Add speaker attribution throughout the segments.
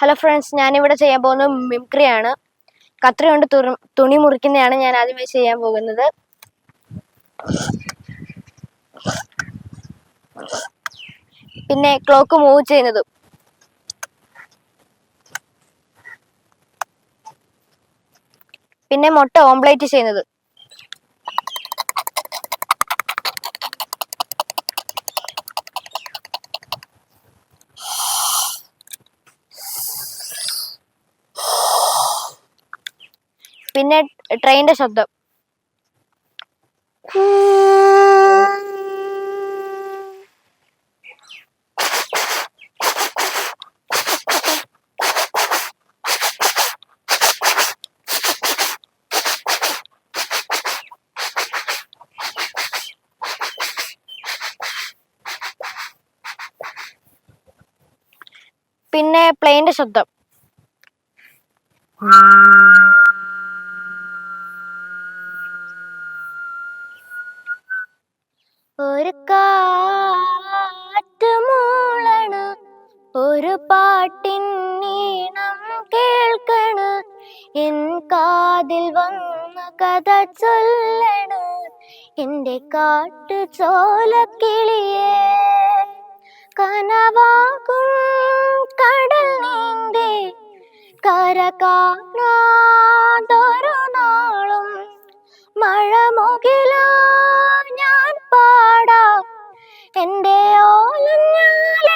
Speaker 1: Hello friends ഞാനിവിടെ ചെയ്യാൻ പോകുന്നത് മിംക്രിയാണ് കത്രി കൊണ്ട് തുണി മുറിക്കുന്നതാണ് ഞാൻ ആദ്യമായി ചെയ്യാൻ പോകുന്നത്. പിന്നെ ക്ലോക്ക് മൂവ് ചെയ്യുന്നതും. പിന്നെ മുട്ട ഓംപ്ലേറ്റ് ചെയ്യുന്നത്. പിന്നെ ട്രെയിനിന്റെ ശബ്ദം. പിന്നെ പ്ലെയിന്റെ ശബ്ദം. ഒരു കാറ്റ് മൂളണ് ഒരു പാട്ടിൻ നീണം കേൾക്കണ്. എൻ കാതിൽ വന്ന കഥ ചൊല്ലണ് എന്റെ കാട്ടു ചോലക്കിളിയേ. കനവാകും കടൽ നീന്തി കര കാണാതൊരു നാളും മഴ മുകില ഓലഞ്ഞാലക്കിളിയേ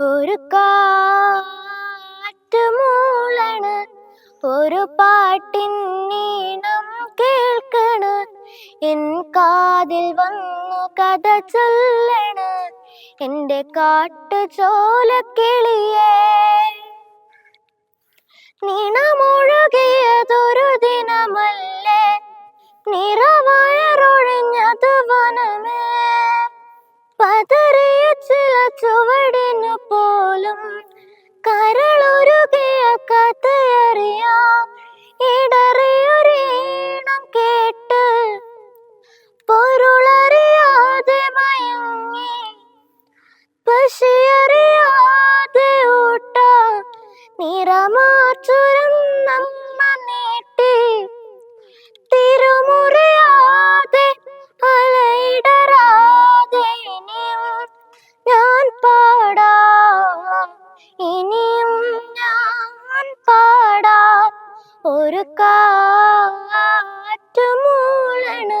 Speaker 1: ഒരു കാറ്റ് മൂളണ് ഒരു പാട്ടിൻ നീണം കേൾക്കണ്. എൻ കാതിൽ വന്നു കഥ ചൊല്ലണ് എന്റെ കാട്ടു ചോല കിളിയേ നീണമൊഴുകിയതൊരു ദിനമല്ലേ നിറവയറൊഴിഞ്ഞത് വനമേ. പതറിയ ചില ചുവടിനു പോലും കരളൊരുകിയ കഥയറിയാം. ഇടറിയൊരീണം കേട്ട് പൊരുളറിയാതെ മയങ്ങി. പശിയറിയാതെ ഊട്ട. നിറമാറ്റുരന്നമ്മ ഒരു കാറ്റുമൂളണ്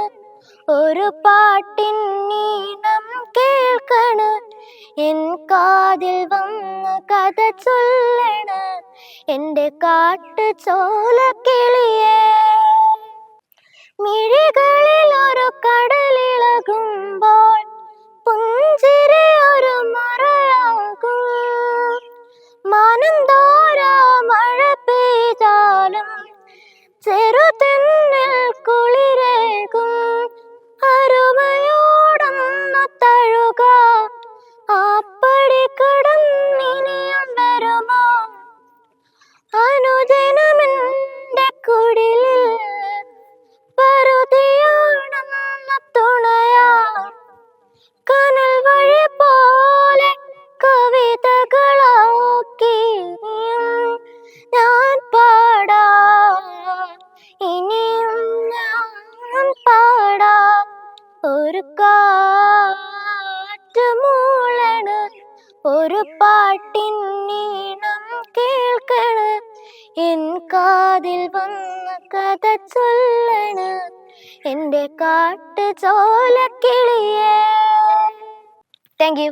Speaker 1: ഒരു പാട്ടിൻ നീണം കേൾക്കണ്. എൻ കാതിൽ വന്ന് കഥ ചൊല്ലണ് എന്റെ കാട്ടു കിളിയേ. മിഴികളിൽ ഒരു കടലിളകുമ്പോൾ then? ഒരു പാട്ടിൻ നീണം കേൾക്കണ്. എൻ കാതിൽ വന്ന കഥ ചൊല്ലണ്. എന്റെ കാട്ടു ചോലക്കിളിയേ താങ്ക് യു